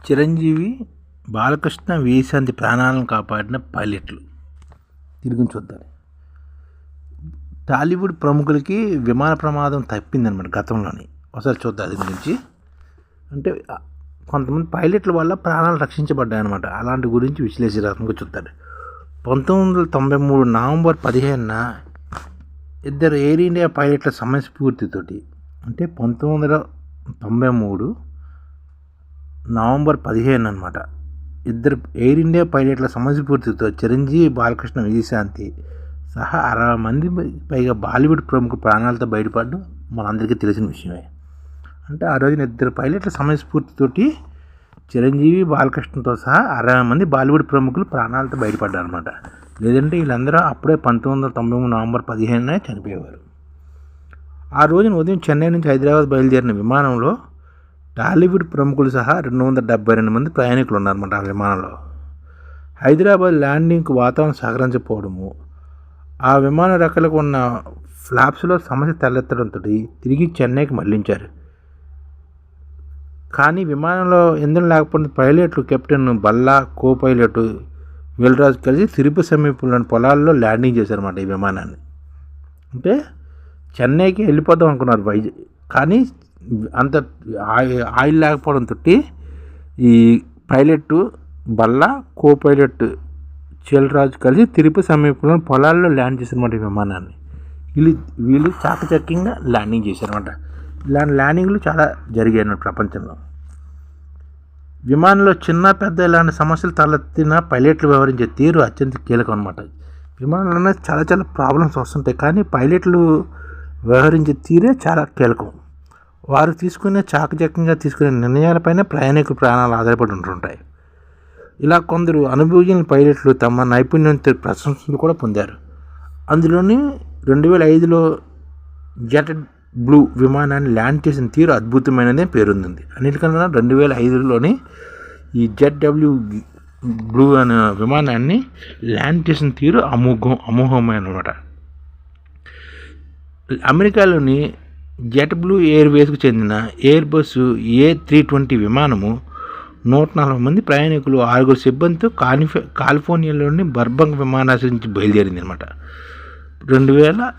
చిరంజీవి బాలకృష్ణ విజయశాంతి ప్రాణాలను కాపాడిన పైలట్లు. తిరిగి చూద్దాం. టాలీవుడ్ ప్రముఖులకి విమాన ప్రమాదం తప్పిందనమాట గతంలోని. ఒకసారి చూద్దాం అది గురించి. అంటే కొంతమంది పైలట్ల వల్ల ప్రాణాలు రక్షించబడ్డాయి అనమాట అలాంటి గురించి విశ్లేషణాత్మకంగా చూద్దాడు పంతొమ్మిది వందల తొంభై మూడు నవంబర్ పదిహేనున ఇద్దరు ఎయిర్ ఇండియా పైలట్ల సమయస్ఫూర్తితోటి అంటే పంతొమ్మిది వందల తొంభై మూడు నవంబర్ పదిహేను అనమాట ఇద్దరు ఎయిర్ ఇండియా పైలట్ల సమస్పూర్తితో చిరంజీవి బాలకృష్ణ విజయశాంతి సహా అరవై మంది పైగా బాలీవుడ్ ప్రముఖ ప్రాణాలతో బయటపడడం మనందరికీ తెలిసిన విషయమే. అంటే ఆ రోజున ఇద్దరు పైలట్ల సమయస్ఫూర్తితోటి చిరంజీవి బాలకృష్ణతో సహా అరవై మంది బాలీవుడ్ ప్రముఖులు ప్రాణాలతో బయటపడ్డారు అనమాట లేదంటే వీళ్ళందరూ అప్పుడే పంతొమ్మిది వందల తొంభై మూడు నవంబర్ పదిహేనునే చనిపోయేవారు. ఆ రోజున ఉదయం చెన్నై నుంచి హైదరాబాద్ బయలుదేరిన విమానంలో టాలీవుడ్ ప్రముఖులు సహా రెండు వందల డెబ్బై రెండు మంది ప్రయాణికులు ఉన్నారన్నమాట ఆ విమానంలో. హైదరాబాద్ ల్యాండింగ్కు వాతావరణం సహకరించకపోవడము ఆ విమాన రెక్కలకు ఉన్న ఫ్లాప్స్లో సమస్య తలెత్తడంతో తిరిగి చెన్నైకి మళ్ళించారు. కానీ విమానంలో ఇంధనం లేకపోతే పైలట్లు captain Balla co pilot Veelaraju కలిసి తిరుపతి సమీపంలోని పొలాల్లో ల్యాండింగ్ చేశారన్నమాట ఈ విమానాన్ని. అంటే చెన్నైకి వెళ్ళిపోదాం అనుకున్నారు వైజాగ్ కానీ అంత ఆయిల్ ఆయిల్ లేకపోవడంతో ఈ పైలట్ బల్ల కో పైలట్ చీలరాజు కలిసి తిరుపతి సమీపంలో పొలాల్లో ల్యాండ్ చేశారన్నమాట ఈ విమానాన్ని. వీళ్ళు వీళ్ళు చాకచక్యంగా ల్యాండింగ్ చేశారన్నమాట. ఇలాంటి ల్యాండింగ్లు చాలా జరిగాయి అన్నమాట ప్రపంచంలో. విమానంలో చిన్న పెద్ద ఇలాంటి సమస్యలు తలెత్తిన పైలట్లు వ్యవహరించే తీరు అత్యంత కీలకం అనమాట విమానంలోనే చాలా చాలా ప్రాబ్లమ్స్ వస్తుంటాయి. కానీ పైలట్లు వ్యవహరించే తీరే చాలా కీలకం. వారు తీసుకునే చాకచక్యంగా తీసుకునే నిర్ణయాలపైన ప్రయాణికుల ప్రాణాలు ఆధారపడి ఉంటుంటాయి. ఇలా కొందరు అనుభవజ్ఞుల పైలట్లు తమ నైపుణ్యంతో ప్రశంసలు కూడా పొందారు. అందులోని రెండు వేల ఐదులో జెట్ బ్లూ విమానాన్ని ల్యాండ్ చేసిన తీరు అద్భుతమైనదే పేరొందింది. అన్నిటికన్నా రెండు వేల ఐదులోని ఈ జెట్ డబ్ల్యూ బ్లూ అనే విమానాన్ని ల్యాండ్ చేసిన తీరు అమోఘం అమోఘమైన అనమాట అమెరికాలోని జెట్ బ్లూ ఎయిర్వేస్కు చెందిన Airbus A three twenty విమానము నూట నలభై మంది ప్రయాణికులు ఆరుగురు సిబ్బందితో కాలిఫో కాలిఫోర్నియాలోని బర్బంగ్ విమానాశ్రయం నుంచి బయలుదేరింది అనమాట రెండు వేల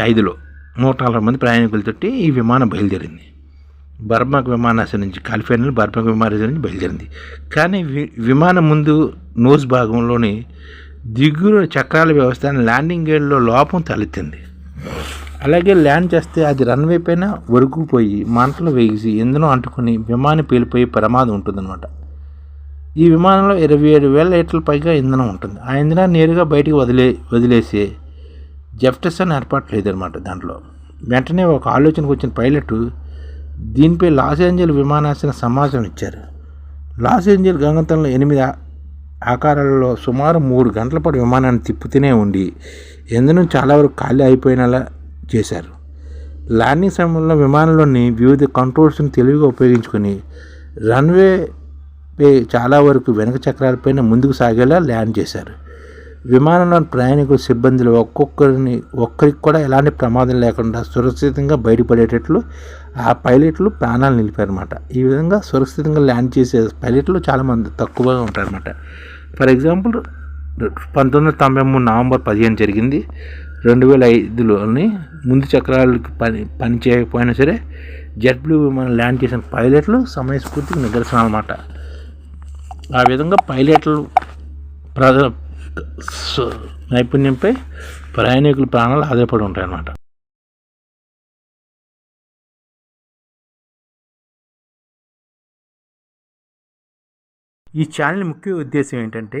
ఐదులో నూట నలభై మంది ప్రయాణికులతోటి ఈ విమానం బయలుదేరింది. బర్బంగ్ విమానాశ్రయం నుంచి కాలిఫోర్నియా బర్బంగ్ విమానాశ్రయం నుంచి బయలుదేరింది. కానీ వి- విమానం ముందు నోస్ భాగంలోని దిగురు చక్రాల వ్యవస్థ ల్యాండింగ్ గేర్లో లోపం తలెత్తింది. అలాగే ల్యాండ్ చేస్తే అది రన్వే పైన ఒరుగుపోయి మంటలు వేసి ఇంధనం అంటుకుని విమానం పేలిపోయే ప్రమాదం ఉంటుందన్నమాట. ఈ విమానంలో ఇరవై ఏడు వేల లీటర్ల పైగా ఇంధనం ఉంటుంది. ఆ ఇంధనాన్ని నేరుగా బయటికి వదిలే వదిలేసే జెఫ్టసన్ ఏర్పాటు లేదనమాట దాంట్లో. వెంటనే ఒక ఆలోచనకు వచ్చిన పైలట్ దీనిపై లాస్ ఏంజల్ విమానాశ్రయ సమాచారం ఇచ్చారు. లాస్ ఏంజల్ గంగతంలో ఎనిమిది ఆకారాలలో సుమారు మూడు గంటల పాటు విమానాన్ని తిప్పుతూనే ఉండి ఇంధనం చాలా వరకు ఖాళీ అయిపోయినలా చేశారు. ల్యాండింగ్ సమయంలో విమానంలోని వివిధ కంట్రోల్స్ని తెలివిగా ఉపయోగించుకొని రన్వే పై చాలా వరకు వెనక చక్రాలపైన ముందుకు సాగేలా ల్యాండ్ చేశారు. విమానంలోని ప్రయాణికుల సిబ్బందులు ఒక్కొక్కరిని ఒక్కరికి కూడా ఎలాంటి ప్రమాదం లేకుండా సురక్షితంగా బయటపడేటట్లు ఆ పైలట్లు ప్రాణాలు నిలిపారన్నమాట. ఈ విధంగా సురక్షితంగా ల్యాండ్ చేసే పైలట్లు చాలామంది తక్కువగా ఉంటారన్నమాట. ఫర్ ఎగ్జాంపుల్ పంతొమ్మిది వందల తొంభై మూడు నవంబర్ పదిహేను జరిగింది. రెండు వేల ఐదులోని ముందు చక్రాలకు పని పని చేయకపోయినా సరే జెట్ బ్లూ విమానం ల్యాండ్ చేసిన పైలట్లు సమయస్ఫూర్తికి నిదర్శనం అన్నమాట ఆ విధంగా పైలట్లు ప్రజ నైపుణ్యంపై ప్రయాణికుల ప్రాణాలు ఆధారపడి ఉంటాయన్నమాట. ఈ ఛానల్ ముఖ్య ఉద్దేశం ఏంటంటే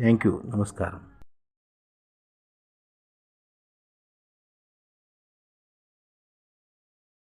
Thank you. నమస్కారం.